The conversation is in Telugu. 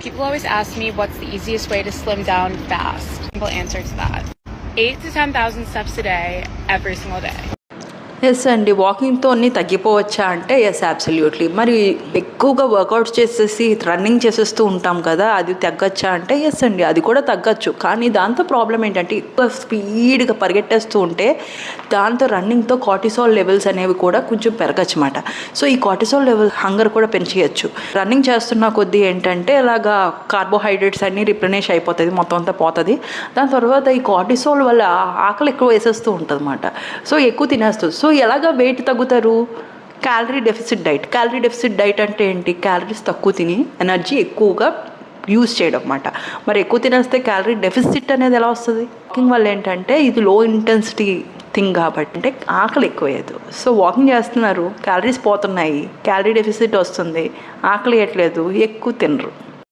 People always ask me what's the easiest way to slim down fast. Simple answer to that. Eight to 10,000 steps a day, every single day. Yes అండి. వాకింగ్తో అన్నీ తగ్గిపోవచ్చా అంటే ఎస్ అబ్సల్యూట్లీ మరి ఎక్కువగా వర్కౌట్ చేసేసి రన్నింగ్ చేసేస్తూ ఉంటాం కదా అది తగ్గచ్చా అంటే ఎస్ అండి. అది కూడా తగ్గచ్చు. కానీ దాంతో ప్రాబ్లం ఏంటంటే ఎక్కువ స్పీడ్గా పరిగెట్టేస్తూ ఉంటే దాంతో రన్నింగ్తో కార్టిసాల్ లెవెల్స్ అనేవి కూడా కొంచెం పెరగచ్చు అనమాట సో ఈ కార్టిసాల్ లెవెల్ హంగర్ కూడా పెంచేయచ్చు. రన్నింగ్ చేస్తున్న కొద్దీ ఏంటంటే ఇలాగా కార్బోహైడ్రేట్స్ అన్నీ రిప్లెనిష్ అయిపోతుంది మొత్తం అంతా పోతుంది. దాని తర్వాత ఈ కార్టిసోల్ వల్ల ఆకలి ఎక్కువ వేసేస్తూ ఉంటుంది అనమాట సో ఎక్కువ తినేస్తుంది సో ఎలాగ వెయిట్ తగ్గుతారు? Calorie deficit diet calorie deficit diet అంటే ఏంటి? క్యాలరీస్ తక్కువ తిని ఎనర్జీ ఎక్కువగా యూజ్ చేయడం అన్నమాట మరి ఎక్కువ తినేస్తే క్యాలరీ డెఫిసిట్ అనేది ఎలా వస్తుంది? వాకింగ్ వల్ల ఏంటంటే ఇది లో ఇంటెన్సిటీ థింగ్ కాబట్టి అంటే ఆకలి ఎక్కువయ్యదు. సో వాకింగ్ చేస్తున్నారు. క్యాలరీస్ పోతున్నాయి. క్యాలరీ డెఫిసిట్ వస్తుంది. ఆకలి వేయట్లేదు. ఎక్కువ తినరు.